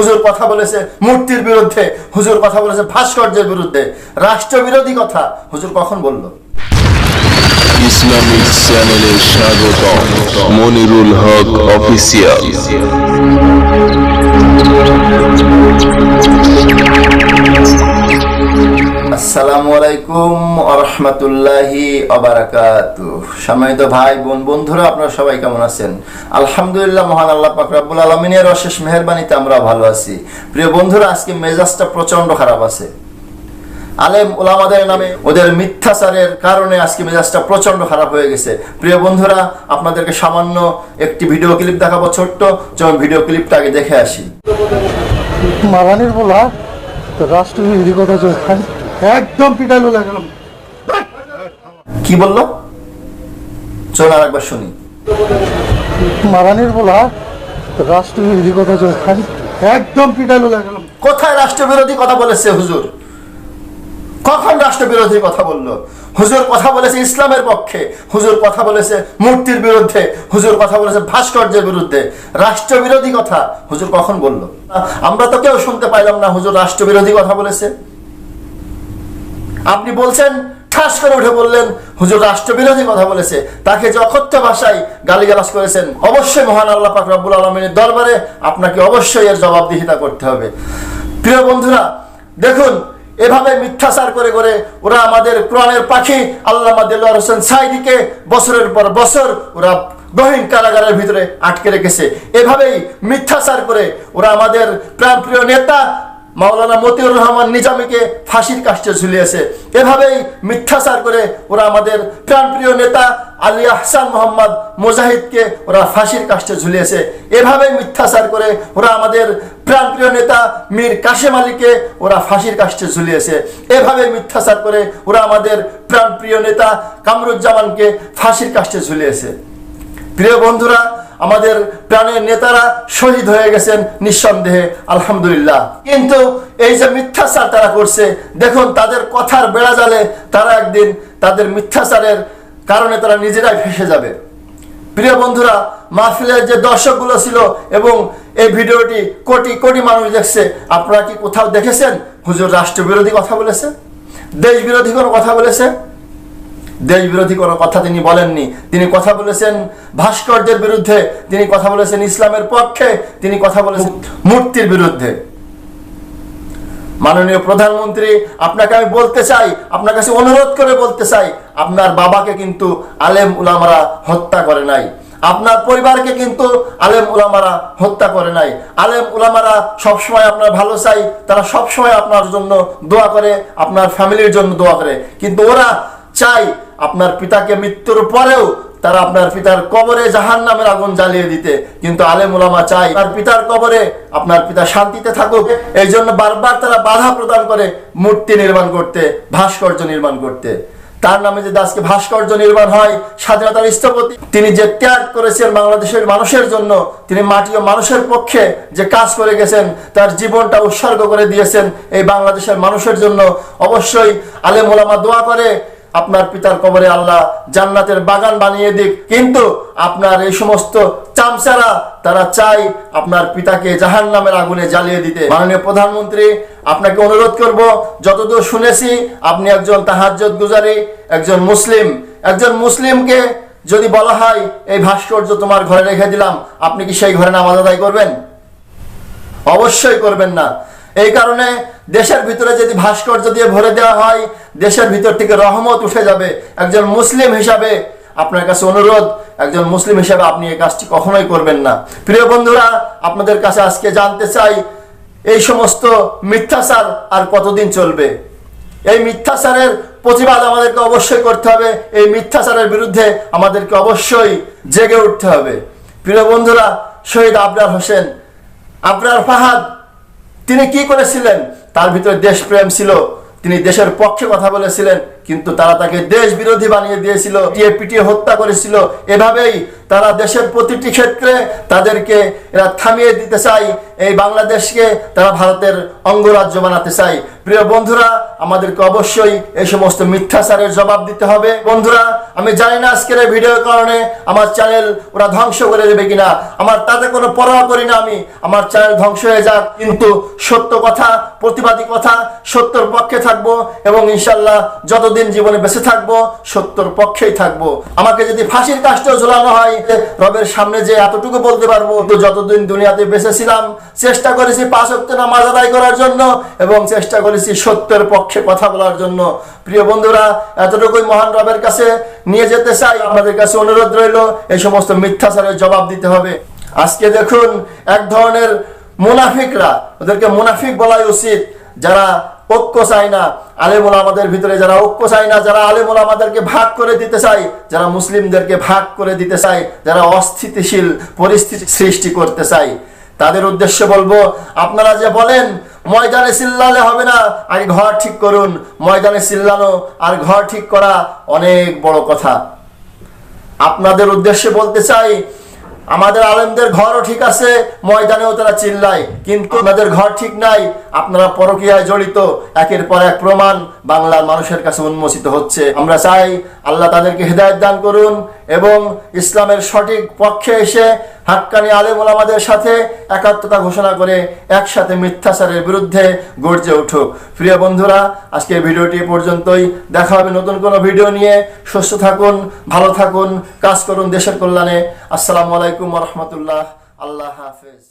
হুজুর কথা বলেছে মূর্তির বিরুদ্ধে, হুজুর কথা বলেছে ভাস্কর্যের বিরুদ্ধে। রাষ্ট্রবিরোধী কথা হুজুর কখন বলল? ইসলামিক চ্যানেলে স্বাগত মনিরুল হক অফিসিয়াল। আসসালামু আলাইকুম সম্মানিত ভাই, বোন, বন্ধুরা, আপনারা সবাই কেমন আছেন? আলহামদুলিল্লাহ, মহান আল্লাহ আলমিনের অশেষ মেহরবানিতে আমরা ভালো আছি। প্রিয় বন্ধুরা, আজকে মেজাজটা খারাপ আছে। আলেম ওলামাদের নামে ওদের মিথ্যাচারের কারণে আজকে মেজাজটা প্রচণ্ড খারাপ হয়ে গেছে। প্রিয় বন্ধুরা, আপনাদেরকে সামান্য একটি ভিডিও ক্লিপ দেখাবো, ছোট্ট। যেমন ভিডিও ক্লিপটা আগে দেখে আসি। মারানির বলা রাষ্ট্রবিরোধী কথা চলছে। একদম পিটাইলো লাগলাম কি বলল? চল আর একবার শুনি। মারানির বলা রাষ্ট্রবিরোধী কথা চলছে একদম পিটাইলো লাগলাম কোথায় রাষ্ট্রবিরোধী কথা বলেছে হুজুর? কখন রাষ্ট্রবিরোধী কথা বলল? হুজুর কথা বলেছে ইসলামের পক্ষে হুজুর কথা বলেছে মূর্তির বিরুদ্ধে হুজুর কথা বলেছে ভাস্কর্যের বিরুদ্ধে। রাষ্ট্রবিরোধী কথা হুজুর কখন বলল? আমরা তো কেউ শুনতে পাইলাম না হুজুর রাষ্ট্রবিরোধী কথা বলেছে। আপনি বলছেন, ঠাস করে উঠে বললেন, হুজুর রাষ্ট্রবিরোধী কথা বলেছে, তাকে যে অকথ্য ভাষায় গালিগালাজ করেছেন, অবশ্যই মহান আল্লাহ পাক রব্বুল আলমিনের দরবারে আপনাকে অবশ্যই এর জবাবদিহিতা করতে হবে। প্রিয় বন্ধুরা, দেখুন, এভাবে মিথ্যাচার করে করে ওরা আমাদের কোরআনের পাখি, আল্লামা দেলোয়ার হোসেন সাইদিকে বছরের পর বছর ওরা গহীন কারাগারের ভিতরে আটকে রেখেছে। এভাবেই মিথ্যাচার করে ওরা আমাদের প্রাণপ্রিয় নেতা মাওলানা মতিউর রহমান নিজামীকে ফাঁসির কাষ্টে ঝুলিয়েছে। এভাবেই মিথ্যাচার করে ওরা আমাদের প্রাণপ্রিয় নেতা আলী আহসান মোহাম্মদ মুজাহিদকে ওরা ফাঁসির কাষ্টে ঝুলিয়েছে। এভাবেই মিথ্যাচার করে ওরা আমাদের প্রাণপ্রিয় নেতা মীর কাশেম আলীকে ওরা ফাঁসির কাষ্টে ঝুলিয়েছে। এভাবে মিথ্যাচার করে ওরা আমাদের প্রাণপ্রিয় নেতা কামরুজ্জামানকে ফাঁসির কাষ্টে ঝুলিয়েছে। প্রিয় বন্ধুরা আমাদের প্রাণের নেতারা শহীদ হয়ে গেছেন নিঃসন্দেহে, আলহামদুলিল্লাহ। কিন্তু এই যে মিথ্যাচার তারা করছে, দেখুন তাদের কথার বেড়া জালে তারা একদিন তাদের মিথ্যাচারের কারণে তারা নিজেরাই ফেসে যাবে। প্রিয় বন্ধুরা, মাহফিলের যে দর্শকগুলো ছিল এবং এই ভিডিওটি কোটি কোটি মানুষ দেখছে, আপনারা কি কোথাও দেখেছেন? হুজুর রাষ্ট্রবিরোধী কথা বলেছে? দেশ বিরোধী কোনো কথা বলেছে? দেশ বিরোধী কোনো কথা তিনি বলেননি। তিনি কথা বলেছেন ভাস্কর্যের বিরুদ্ধে, তিনি কথা বলেছেন ইসলামের পক্ষে, তিনি কথা বলেছেন মূর্তির বিরুদ্ধে। মাননীয় প্রধানমন্ত্রী, আপনাকে আমি বলতে চাই, আপনার কাছে অনুরোধ করে বলতে চাই, আপনার বাবাকে কিন্তু আলেম উলামারা হত্যা করে নাই। আপনার পরিবারকে কিন্তু আলেম উলামারা হত্যা করে নাই। আলেম উলামারা সবসময় আপনার ভালো চাই, তারা সবসময় আপনার জন্য দোয়া করে, আপনার ফ্যামিলির জন্য দোয়া করে। কিন্তু ওরা চাই আপনার পিতাকে মৃত্যুর পরেও তারা আপনার পিতার কবরে জাহান নামের আগুন জ্বালিয়ে দিতে। কিন্তু আলেম উলামা চাই তার পিতার কবরে আপনার পিতা শান্তিতে থাকুক। এই জন্য বারবার তারা বাধা প্রদান করে মূর্তি নির্মাণ করতে, ভাস্কর্য নির্মাণ করতে। তার নামে যদি আজকে ভাস্কর্য নির্মাণ হয়, স্বাধীনতার স্থপতি, তিনি যে ত্যাগ করেছেন বাংলাদেশের মানুষের জন্য, তিনি মাটি ও মানুষের পক্ষে যে কাজ করে গেছেন, তার জীবনটা উৎসর্গ করে দিয়েছেন এই বাংলাদেশের মানুষের জন্য। অবশ্যই আলেম ওলামা দোয়া করে আপনার পিতার কবরে আল্লাহ জান্নাতের বাগান বানিয়ে দিক। কিন্তু আপনার এই সমস্ত চামচারা, তারা চাই আপনার পিতাকে জাহান নামের আগুনে জ্বালিয়ে দিতে। মাননীয় প্রধানমন্ত্রী, আপনাকে অনুরোধ করব, যতদূর শুনেছি, আপনি একজন তাহাজ্জত গুজারি, একজন মুসলিম। একজন মুসলিমকে যদি বলা হয়, এই ভাস্কর্য তোমার ঘরে রেখে দিলাম আপনি কি সেই ঘরে নামাজ আদায় করবেন? অবশ্যই করবেন না। এই কারণে দেশের ভিতরে যদি ভাস্কর্য দিয়ে ভরে দেওয়া হয়, দেশের ভিতর থেকে রহমত উঠে যাবে। একজন মুসলিম হিসাবে আপনার কাছে অনুরোধ, একজন মুসলিম হিসাবে আপনি এই কাজটি কখনোই করবেন না। প্রিয় বন্ধুরা, আপনাদের কাছে আজকে জানতে চাই, এই সমস্ত মিথ্যাচার আর কতদিন চলবে? এই মিথ্যাচারের প্রতিবাদ আমাদেরকে অবশ্যই করতে হবে, এই মিথ্যাচারের বিরুদ্ধে আমাদেরকে অবশ্যই জেগে উঠতে হবে। প্রিয় বন্ধুরা, শহীদ আবরার হোসেন, আবরার ফাহাদ, তিনি কি করেছিলেন? তার ভিতরে দেশপ্রেম ছিল। তিনি দেশের পক্ষে কথা বলেছিলেন, কিন্তু তারা তাকে দেশ বিরোধী বানিয়ে দিয়েছিল, পিটিয়ে হত্যা করেছিল। এভাবেই তারা দেশের প্রতিটি ক্ষেত্রে তাদেরকে এরা থামিয়ে দিতে চাই এই বাংলাদেশকে তারা ভারতের অঙ্গরাজ্য বানাতে চায়। প্রিয় বন্ধুরা, আমাদেরকে অবশ্যই এই সমস্ত মিথ্যাচারের জবাব দিতে হবে। বন্ধুরা, আমি জানি না আজকের এই ভিডিওর কারণে আমার চ্যানেল ওরা ধ্বংস করে দেবে কিনা। আমার তাতে কোনো পরোয়া করি না আমি। আমার চ্যানেল ধ্বংস হয়ে যাক, কিন্তু সত্য কথা, প্রতিবাদী কথা, সত্যর পক্ষে থাকব এবং ইনশাল্লাহ যতদিন জীবনে বেঁচে থাকব, সত্যর পক্ষেই থাকব। আমাকে যদি ফাঁসির কাজটাও ঝোলানো হয়, রবের সামনে যে এতটুকু বলতে পারব তো যতদিন দুনিয়াতে বেঁচে ছিলাম, চেষ্টা করেছি পাঁচ অক্ট নামাজ আদায় করার জন্য এবং চেষ্টা করেছি সত্যের পক্ষে কথা বলার জন্য। প্রিয় বন্ধুরা, এতটুকুই মহান রবের কাছে নিয়ে যেতে চাই। আপনাদের কাছে অনুরোধ রইল, এই সমস্ত মিথ্যাচারের জবাব দিতে হবে। আজকে দেখুন, এক ধরনের মুনাফিকরা, ওদেরকে মুনাফিক বলাই উচিত, যারা ঐক্য চায় না। আলেমুল আমাদের ভিতরে যারা ঐক্য চায় না, যারা আলেমুল আমাদেরকে ভাগ করে দিতে চায়, যারা মুসলিমদেরকে ভাগ করে দিতে চায়, যারা অস্থিতিশীল পরিস্থিতি সৃষ্টি করতে চায়। তাদের উদ্দেশ্যে বলব, আপনারা যে বলেন ময়দানে চিল্লালে হবে না। আগে ঘর ঠিক করুন। ময়দানে চিল্লানো আর ঘর ঠিক করা অনেক বড় কথা। আপনাদের উদ্দেশ্যে বলতে চাই, আমাদের আলেমদের ঘরও ঠিক আছে, ময়দানেও তারা চিল্লায়। কিন্তু আপনাদের ঘর ঠিক নাই, আপনারা পরকীয়ায় জড়িত। একের পর এক প্রমাণ বাংলার মানুষের কাছে উন্মোচিত হচ্ছে। আমরা চাই আল্লাহ তাদেরকে হৃদায়ত দান করুন এবং ইসলামের সঠিক পক্ষে এসে হাক্কানি আলেম ওলামাদের সাথে একাত্মতা ঘোষণা করে একসাথে মিথ্যাচারের বিরুদ্ধে গর্জে উঠুক। প্রিয় বন্ধুরা, আজকে ভিডিওটি পর্যন্তই। দেখা হবে নতুন কোনো ভিডিও নিয়ে। সুস্থ থাকুন, ভালো থাকুন, কাজ করুন দেশের কল্যাণে। আসসালামু আলাইকুম রহমতুল্লাহ। আল্লাহ হাফেজ।